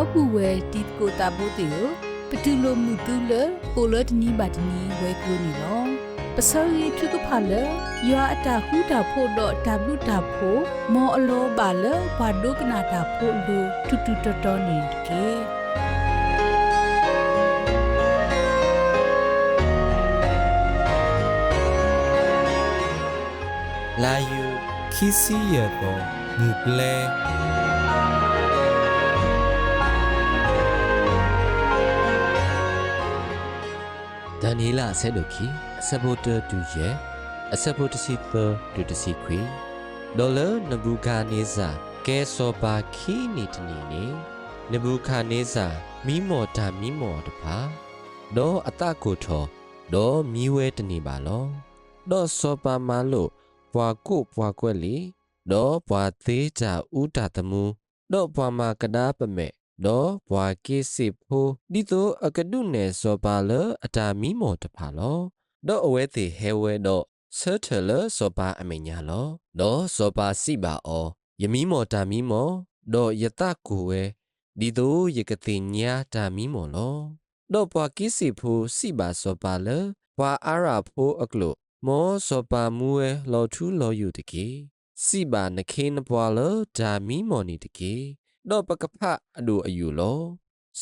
လောပူဝဲတီကိုတာပိုတေယပတူလိုမူတူလပိုလတ်နီဘတ်နီဝဲကူနီလောပစောရီထုကဖာလယွာအတာဟူတာဖို့တော့တဘလူတာဖို့မောအလောပါလဘာဒုကနာတာဖို့လူတူတူတော်တော်နေကေလာယူခီစီရပေါ်ငူပလဲ ဒန်နီလာဆဲဒိုခီအစပိုတာတူရဲ့အစပိုတစီပတူတစီခွေဒေါ်လာနဘူကာနေဇာကဲစောပါခီနီတနီနေနဘူခာနေဇာမီမော်တာမီမော်တပါဒေါ်အတကိုထောဒေါ်မီဝဲတနေပါလောဒေါ်စောပါမာလို့ဘွာကုဘွာကွက်လီဒေါ်ဘွာသေးချာဥတာတမူဒေါ်ဘွာမာကဒါပမေ ဒေါ်ဘွာကိစိဖိုဒီတိုအကဒုနေစောပါလအတာမီမောတဖာလောဒေါ်အဝဲသေးဟဲဝဲဒေါ်ဆာထလစောပါအမညာလောဒေါ်စောပါစိပါအောယမီမောတာမီမောဒေါ်ယတကူဝဲဒီတိုယကတိညာတာမီမောလောဒေါ်ဘွာကိစိဖိုစိပါစောပါလဘွာအာရာဖိုအကလုမောစောပါမူဝဲလော်ထူးလော်ယူတကေစီပါနခေနပွာလဒါမီမော်နီတကေ တော့ပကဖအဒူအယူလော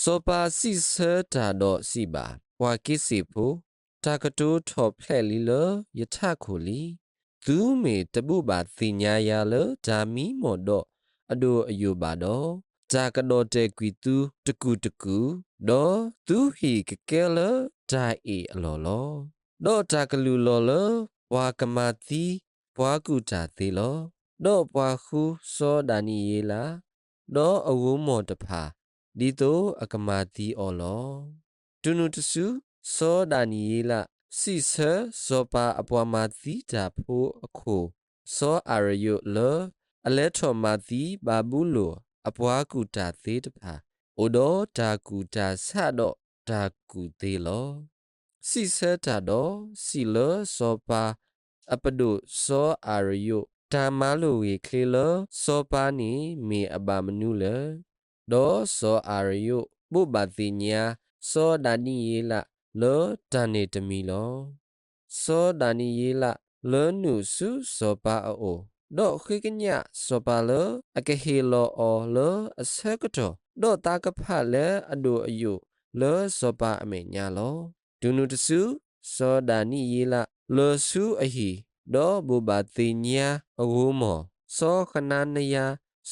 စောပါစီဆာတာတော့စီပါဝါကိစီဖူတာကတိုးထော်ဖလက်လီလယထခုလီသူမေတပုပါသိညာယာလဒါမီမော်တော့အဒူအယူပါတော့ဇာကတော်တဲကွီတူတကူတကူတော့သူဟီကကဲလဒိုင်အီအလောလောဒေါ်တာကလူလောလဘွာကမာတီဘွာကူတာသေးလောဒေါ်ဘွာခုစောဒာနီယေလာ ဒေါ်အဝုမောတဖာဒီတိုအကမာတီအော်လောတူနုတဆုစောဒာနီယေလာစီဆာဇောပါအပွားမာတီတာဖိုးအခုစောအာရယုလောအလက်ထော်မာတီဘာဘူးလိုအပွားကူတာသေးတဖာအိုဒေါ်တာကူတာဆတ်တော့တာကူသေးလောစီဆဲတာတော့စီလစောပါအပဒုစောအာရယု တာမလိုဝေခလေလစောပါနီမေအဘာမနုလေဒေါ်စောအာရယုပုပတိညာစောဒာနီယေလလောတန်နေတမီလောစောဒာနီယေလလောနုစုစောပါအိုဒေါ်ခိကညစောပါလအကဟေလောအောလောအစကတောဒေါ်တာကဖလေအဒိုအယုလောစောပါအမေညာလောဒုနုတစုစောဒာနိယေလလောစုအဟိ ဒောဘူဘာတိညာအဝုမောစောခနနယ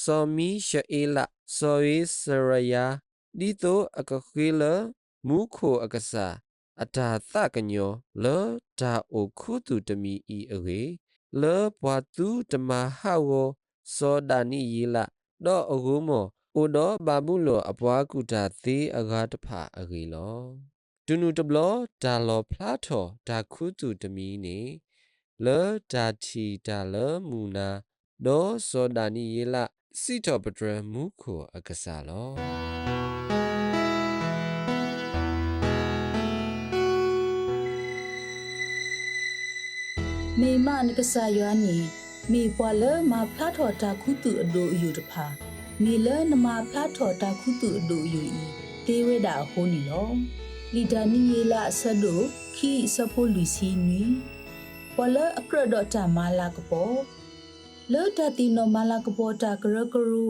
စောမီရှအေလစောယေစရယဒီတိုအကခေလမုခိုအကစာအတာသကညောလောဒါအိုခုတုတမီဤအဝေလောဘွာတုတမဟာဝစောဒာနိယေလဒောအဝုမောဥဒောဘာဘူးလောအပွားကုတာသေးအဂါတဖာအဂေလောဒုနုတဘလဒါလောဖလာထောဒါခုတုတမီနေ လောဒါချီဒါလမူနာဒောစောဒာနီယေလစီတောပဒရမူခိုအကစားလောမေမနကဆာယွာနီမေပွာလမဖလာထော်တာခုတုအဒိုအယူတဖာမေလနမဖလာထော်တာခုတုအဒိုအယူဤတေဝေဒာဟိုနီလောလီဒါနီယေလာဆဒိုခီစပိုလူစီနွီ ပွာလအကရဒတာမာလာကပေါ်လောတတီနိုမာလာကပေါ်တာကရကရူ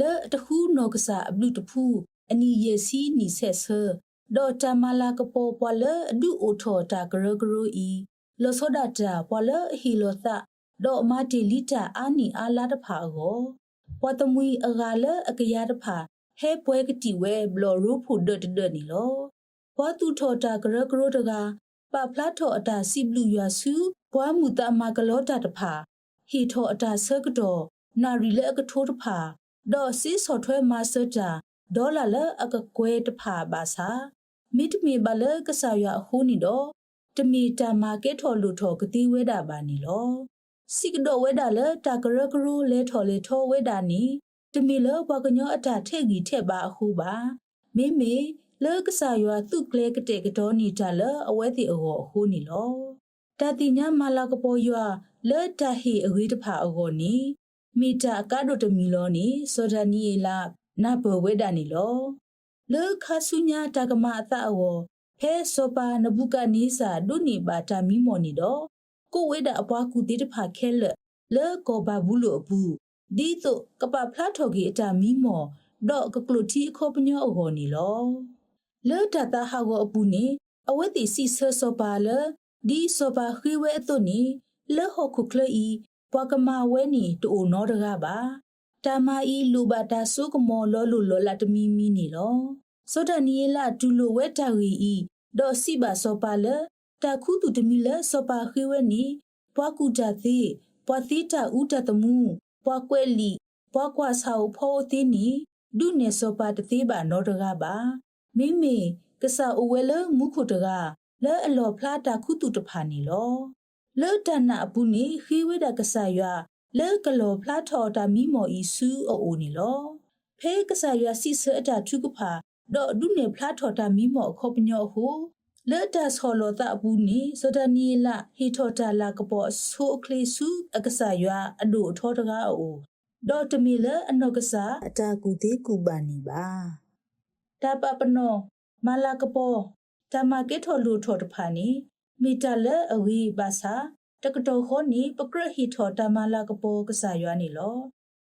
လောတခုနောကဆာအဘလူတဖူအနီယေစီနီဆက်ဆာဒေါ်တာမာလာကပေါ်ပွာလအဒူအိုထော်တာကရကရူဤလောစောဒတာပွာလဟီလောသဒေါ်မတီလီတာအာနီအာလာတဖာကိုပွာတမွီအဂါလအကရတဖာဟဲပွဲကတိဝဲဘလော်ရူဖူဒတ်ဒတ်နီလောပွာတူထော်တာဂရဂရတက ပဖလာထော်အတာစီဘလူရွာစုပွာမူတမကလောတာတဖာဟီထော်အတာဆကတော်နာရီလက်အကထိုးတဖာဒေါ်စီဆော်ထွဲမာစတာဒေါ်လာလအကကွဲတဖာပါစာမိတမီဘလကဆာရွာဟူနီတော့တမီတာမာကက်ထော်လူထော်ကတိဝဲတာပါနီလောစိကတော်ဝဲတာလေတာကရကရူလဲထော်လေထော်ဝဲတာနီတမီလောဘကညောအတာထဲ့ကြီးထဲ့ပါအခုပါမေမေ လောကဆာရွာသူကလေကတဲ့ကတော်နီတာလအဝဲတိအောအခုနီလောတာတိညာမာလာကပေါ်ရွာလဲတာဟီအဝေးတဖာအောနီမီတာကာဒိုတမီလောနီစောဒနီလာနဘဝဲတာနီလောလေခါဆုညာတကမာအတအဝဟဲစောပါနဘုကနီစာဒုနီပါတာမီမော်နီတော့ကိုဝေဒအပွားကူတိတဖာခဲလလေကောဘာဘူးလို့အဘူးဒီတော့ကပဖလာထော်ကြီးအတာမီမော်တော့ကကလုတီအခေါပညောအဟော်နီလော လေတတာဟာကိုအပူနေအဝဲတိစီဆစောပါလေဒီစောပါခိဝဲအတုနီလေဟောခုကလီပွားကမာဝဲနီတူနောတကပါတာမာဤလူပါတာဆုကမောလောလူလောလာတမီမီနီလောစောဒနီလာဒူလိုဝဲတာဝီဤဒေါ်စီပါစောပါလေတာခုတူတမီလေစောပါခိဝဲနီပွားကူတာသေးပွားသီတာဥတတမှုပွားကွဲလီပွားကွာဆောက်ဖောသေးနီဒုနေစောပါတသေးပါနောတကပါ မိမိကဆာအဝဲလမှုခုတကလဲအလော်ဖလာတာခုတူတဖာနီလောလဲတနာအပူနီခီဝဲတာကဆာရွာလဲကလော်ဖလာထော်တာမီမော်ဤဆူအိုနီလောဖဲကဆာရွာစီဆအတာထုကဖာဒေါ်ဒုနေဖလာထော်တာမီမော်ခေါပညောဟုလဲတာဆော်လောတာအပူနီစဒနီလာဟီထော်တာလာကပေါ်ဆိုကလေးစုအကဆာရွာအဒိုထော်တကားအိုဒေါ်တမီလအနောက်ကစားအတာကူသေးကူပါနေပါ တပပနောမလာကပေါ်တမကေထော်လူထော်တဖာနီမီတလအဝီဘာသာတကတော်ခေါနီပကရဟီထော်တမလာကပေါ်ကစားရွာနေလော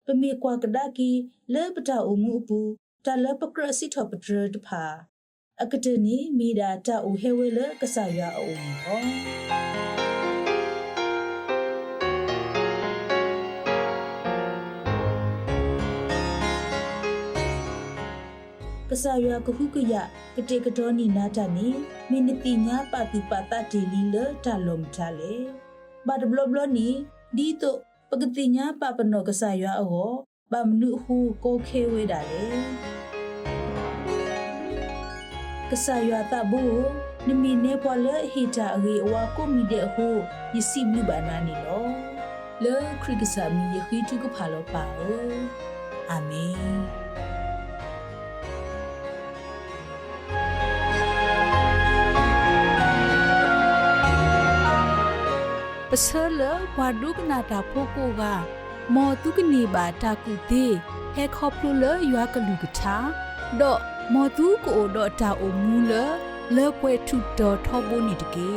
ပမေကွာကဒကီလေပတာအမှုအပူတလပကရစီထော်ပဒရတဖာအကတနီမီဒာတာဦးဟဲဝဲလကစားရွာအုံဟော ဆာယကခုကရကတေကတော်နီနာတနီမိနတိညာပတိပတတေလီလတလုံးချလေဘတ်ဘလဘလနီဒီတော့ပကတိညာပပနောကဆာယအောဗမနုဟုကိုခေဝေးတာလေကဆာယတာဘူနမီနေပေါ်လဟီတာအဂေဝါကိုမီတဲ့ဟုယစီမြဘာနာနီလောလေခရစ်ကဆာမီယခိတုကဖာလောပါအာမင် ပစလဘွာဒုကနာတာဖိုကိုကမော်တုကနေပါတာကူသေးဟဲခေါပလူလရွာကလူကထာဒေါ်မော်တုကိုဒေါ်တာအိုမူလလေပွဲထုတော်ထောဘိုနီတကေ